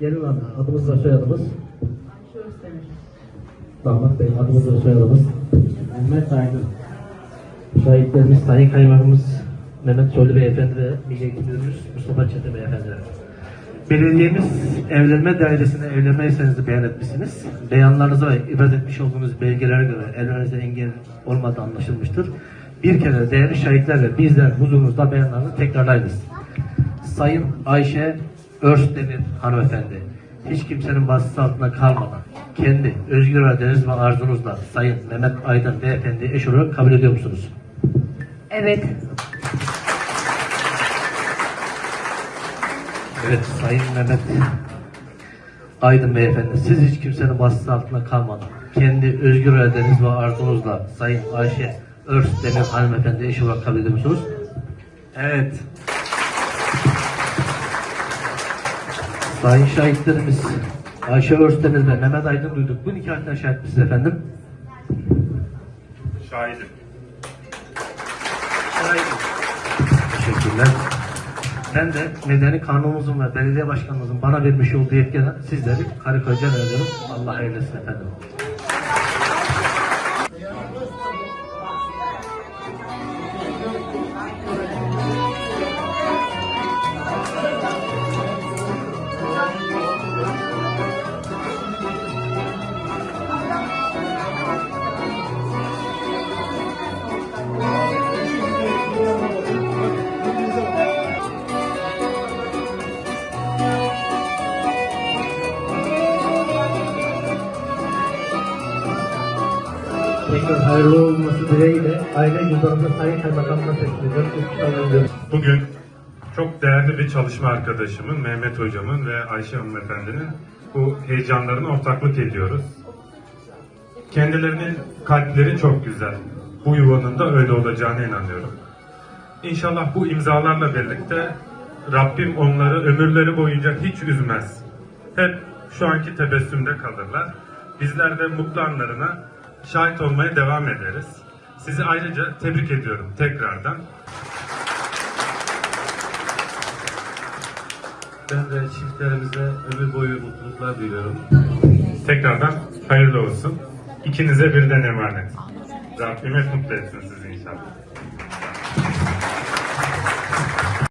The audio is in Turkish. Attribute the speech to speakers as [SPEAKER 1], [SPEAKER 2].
[SPEAKER 1] Gelin hanım, adımız ve soyadımız. Damat Bey, adımız ve soyadımız.
[SPEAKER 2] Mehmet Aydın.
[SPEAKER 1] Şahitlerimiz Sayın Kaymakamımız Mehmet Soylu Beyefendi ve Milli Eğitim Müdürümüz Mustafa Çetin Beyefendi. Belediyemiz evlenme dairesine evlenme isteğinizi beyan etmişsiniz. Beyanlarınıza ve ibraz etmiş olduğunuz belgelere göre evlenmenize engel olmadığı anlaşılmıştır. Bir kere değerli şahitlerle bizler huzurunuzda beyanlarınızı tekrarlayınız. Sayın Ayşe Örstemir hanımefendi, hiç kimsenin baskısı altında kalmadan kendi özgür iradeniz ve arzunuzla Sayın Mehmet Aydın beyefendi eş olarak kabul ediyor musunuz?
[SPEAKER 3] Evet.
[SPEAKER 1] Evet Sayın Mehmet Aydın beyefendi, siz hiç kimsenin baskısı altında kalmadan kendi özgür iradeniz ve arzunuzla Sayın Ayşe Örstemir hanımefendi eş olarak kabul ediyor musunuz? Evet. Sayın şahitlerimiz Ayşe Örstemir ve Mehmet Aydın duyduk. Bu nikahtan şahit misiniz efendim?
[SPEAKER 4] Şahidim.
[SPEAKER 1] Teşekkürler. Ben de medeni kanunumuzun ve belediye başkanımızın bana vermiş olduğu yetkiden sizleri karı koca. Allah hayırlı etsin efendim. Tekrar hayırlı olması dileğiyle aile cüzdanını Sayın Kaymakamı'na teslim ediyorum.
[SPEAKER 4] Bugün çok değerli bir çalışma arkadaşımın, Mehmet Hocamın ve Ayşe Hanımefendinin bu heyecanlarına ortaklık ediyoruz. Kendilerinin kalpleri çok güzel. Bu yuvanın da öyle olacağına inanıyorum. İnşallah bu imzalarla birlikte Rabbim onları ömürleri boyunca hiç üzmez. Hep şu anki tebessümde kalırlar. Bizler de mutlu anlarına şahit olmaya devam ederiz. Sizi ayrıca tebrik ediyorum tekrardan.
[SPEAKER 2] Ben de çiftlerimize ömür boyu mutluluklar diliyorum.
[SPEAKER 4] Tekrardan hayırlı olsun. İkinize birden emanet. Rabbim hep mutlu etsin sizi inşallah.